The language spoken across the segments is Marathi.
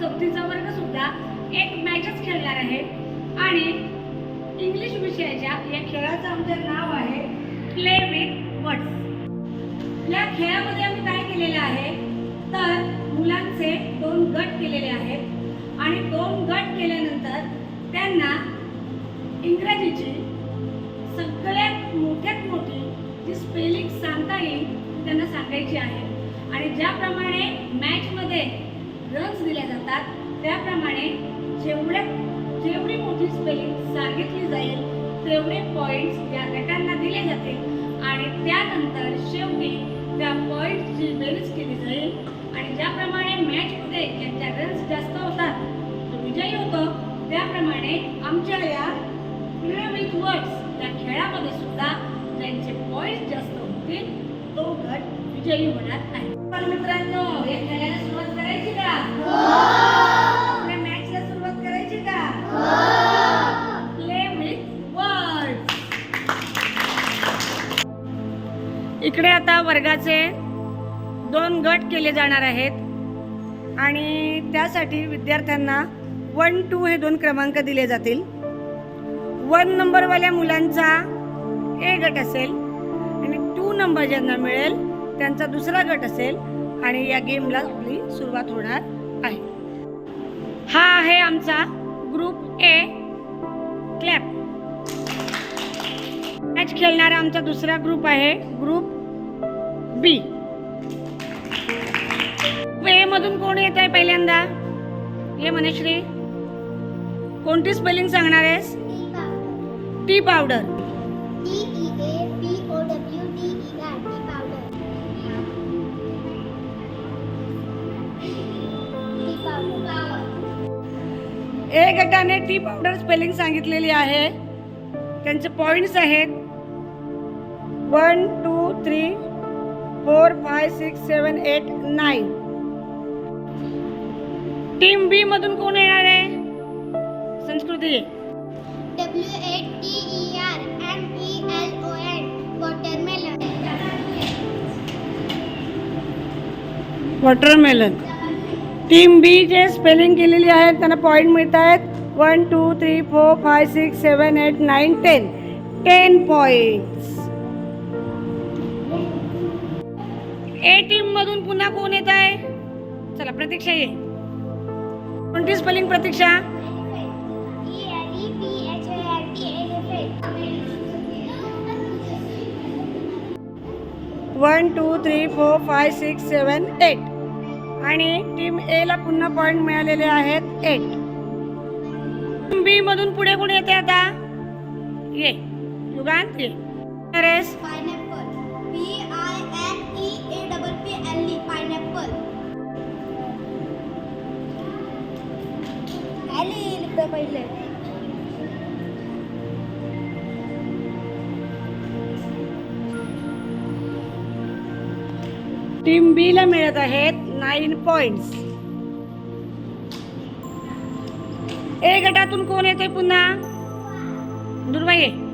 चौथीचा वर्ग सुद्धा एक मॅचच खेळणार आहे. आणि इंग्लिश विषयाच्या या खेळाचं आमचं नाव आहे प्ले विथ वर्ड्स या खेळामध्ये आम्ही काय केलेलं आहे? तर मुलांचे दोन गट केलेले आहेत. आणि दोन गट केल्यानंतर त्यांना इंग्रजीची सगळ्यात मोठ्यात मोठी जी स्पेलिंग सांगता येईल त्यांना सांगायची आहे. आणि ज्याप्रमाणे मॅचमध्ये रन्स दिल्या जातात. त्याप्रमाणे जेवढ्या जेवढी मोठी स्पेलिंग सांगितली जाईल तेवढे पॉईंट्स या गटांना दिले जातील आणि त्यानंतर शेवटी त्या पॉईंट्सची बेरीज केली जाईल. आणि ज्याप्रमाणे मॅचमध्ये ज्यांच्या रन्स जास्त होतात तो विजयी होतो. त्याप्रमाणे आमच्या या विथ वर्ड्स या खेळामध्ये सुद्धा ज्यांचे पॉईंट्स जास्त होतील तो गट विजयी होणार आहे तर मित्रांनो सुरुवात करायची का? आपल्या मॅचला सुरुवात करायची का? प्ले विथ वर्ड्स इकडे आता वर्गाचे दोन गट केले जाणार आहेत. आणि त्यासाठी विद्यार्थ्यांना वन टू हे दोन क्रमांक दिले जातील. वन नंबरवाल्या मुलांचा ए गट असेल. आणि टू नंबर ज्यांना मिळेल त्यांचा दुसरा गट असेल आणि या गेमला आपली सुरुवात होणार आहे. हा आहे आमचा ग्रुप ए क्लॅप. मॅच खेळणारा आमचा दुसरा ग्रुप आहे ग्रुप बी. ए मधून कोण येत आहे पहिल्यांदा? ये मनेश्री कोणती स्पेलिंग सांगणार आहेस? Tea powder. ए गटाने टी पावडर स्पेलिंग सांगितलेली आहे. त्यांचे पॉइंट्स आहेत. One two three four five six seven eight nine team B मधून कोण येणार आहे? संस्कृती. W A T E R M E L O N watermelon. Watermelon team B जे स्पेलिंग केलेली आहे त्यांना पॉईंट मिळत आहेत one two three four five six seven eight nine ten ten point A team मधून पुन्हा कोण येत आहे? चला प्रतीक्षा ये. कोणती spelling Pratiksha? One two three four five six seven eight आणि टीम ए ला पुन्हा पॉइंट मिळालेले आहेत. एट टीम बी मधून पुढे कोण येते आता? ये युगांत ये नरेश. E E. पहिले? टीम बी ला मिळत आहेत. Nine points. ए गटातून कोण येतोय पुन्हा? दुर्वा ये.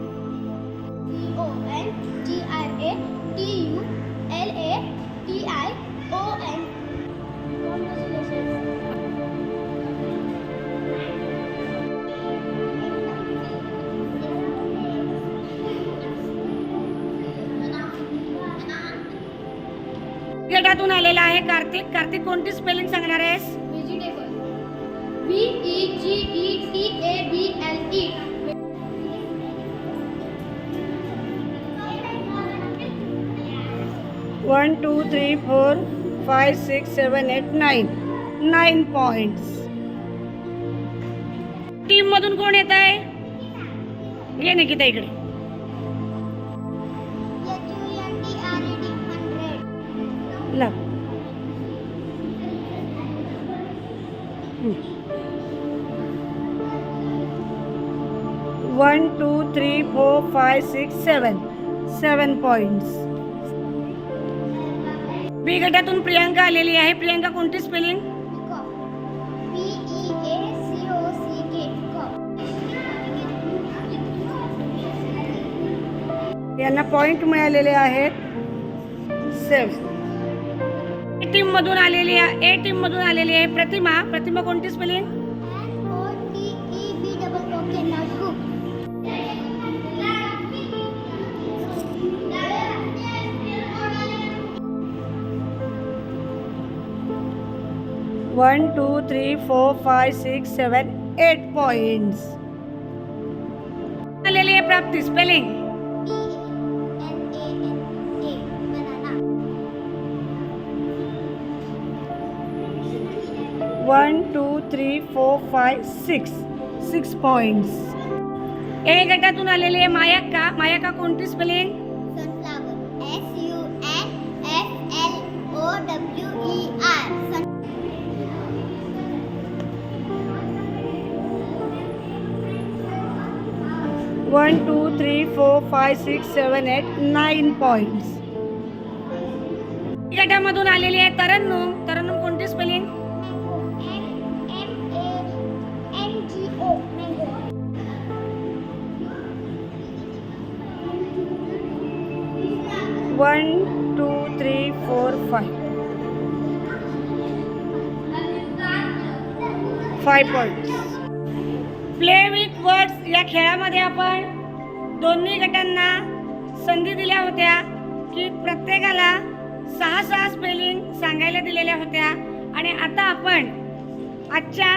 गटातून आलेला आहे कार्तिक. कार्तिक कोणती स्पेलिंग सांगणार आहेस? T A B L E. One two three four five six seven eight nine nine points team मधून कोण येत आहे? ये निकिता इकडे. लागतो one two three four five six seven seven point B गटातून प्रियांका आलेली आहे. प्रियांका कोणती स्पेलिंग यांना पॉइंट मिळालेले आहेत. सेवन टीम मधून आलेली आहे. ए टीम मधून आलेली आहे. प्रतिमा. प्रतिमा कोणती spelling. One two three four five six seven eight points आलेली आहे Prapti. Spelling one two three four five six six points A गटातून आलेली आहे मायाक्का मायाक्का कोणती spelling Sunflower. S U N F L O W E R. Sun. One two three four five six seven eight nine points गटामधून आलेली आहे तरन्नुम तरन्नुम कोणती spelling one two three four five. Five point play with words या खेळामध्ये आपण दोन्ही गटांना संधी दिल्या होत्या की प्रत्येकाला सहा सहा स्पेलिंग सांगायला दिलेल्या होत्या. आणि आता आपण आजच्या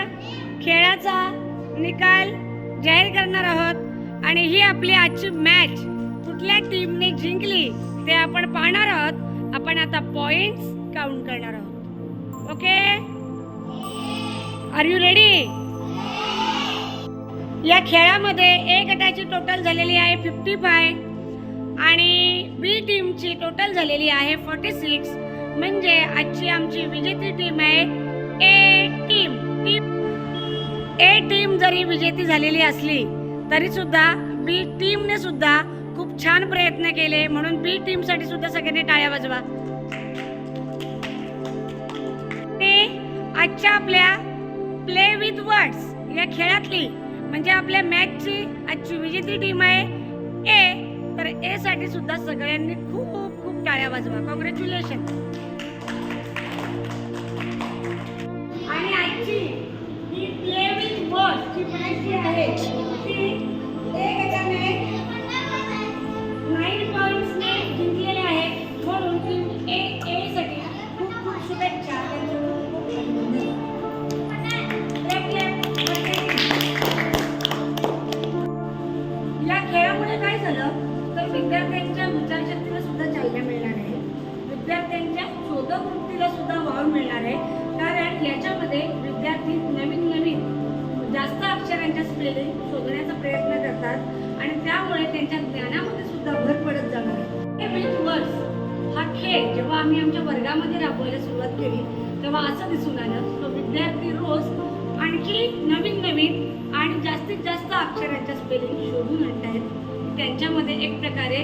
खेळाचा निकाल जाहीर करणार आहोत. आणि ही आपली आजची मॅच कुठल्या टीमने जिंकली? ते आपण पाहणार आहोत. आपण आता पॉइंट्स काउंट करणार आहोत. ओके आर यू रेडी या खेळामध्ये ए गटाची टोटल झालेली आहे फिफ्टी फाय आणि बी टीमची टोटल झालेली आहे फोर्टी सिक्स म्हणजे आजची आमची विजेती टीम आहे A team team A team जरी विजेती झालेली असली तरी सुद्धा बी टीमने सुद्धा खूप छान प्रयत्न केले. म्हणून बी टीमसाठी सुद्धा सगळ्यांनी टाळ्या वाजवा. ते आजच्या आपल्या प्ले विथ वर्ड्स या खेळातली म्हणजे आपल्या मॅचची आजची विजेती टीम आहे ए तर ए साठी सुद्धा सगळ्यांनी खूप खूप टाळ्या वाजवा. कॉंग्रॅच्युलेशन आणि आजची ही प्ले विथ वर्ड्स ची मॅच जी आहे ती ए विद्यार्थ्यांच्या सुद्धा वाव मिळणार आहे. कारण याच्यामध्ये विद्यार्थी नवीन नवीन जास्त अक्षरांच्या स्पेलिंग शोधण्याचा प्रयत्न करतात आणि त्यामुळे त्यांच्या ज्ञानामध्ये सुद्धा भर पडत जाणार आहे. विथ वर्ड्स म्हणजे हा खेळ जेव्हा आम्ही आमच्या वर्गामध्ये राबवायला सुरुवात केली तेव्हा असं दिसून आलं तो विद्यार्थी रोज आणखी नवीन नवीन आणि जास्तीत जास्त अक्षरांच्या स्पेलिंग शोधून आणतायत. त्यांच्यामध्ये एक प्रकारे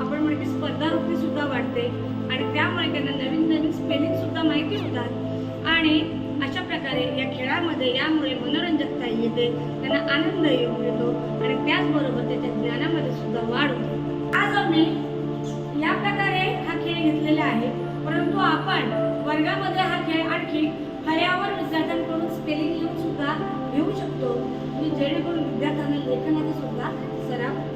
आपण म्हणजे की स्पर्धावृत्ती सुद्धा वाढते. आणि त्यामुळे त्यांना नवीन नवीन स्पेलिंग सुद्धा माहिती होतात. आणि अशा प्रकारे या खेळामध्ये यामुळे मनोरंजकता येते त्यांना आनंद येऊ येतो आणि त्याचबरोबर त्याच्या ज्ञानामध्ये सुद्धा वाढ होते. आज आम्ही या प्रकारे हा खेळ घेतलेला आहे परंतु आपण वर्गामध्ये हा खेळ आणखी फळ्यावर विद्यार्थ्यांकडून स्पेलिंग लिहून सुद्धा घेऊ शकतो. की जेणेकरून विद्यार्थ्यांना लेखनाचा सुद्धा सराव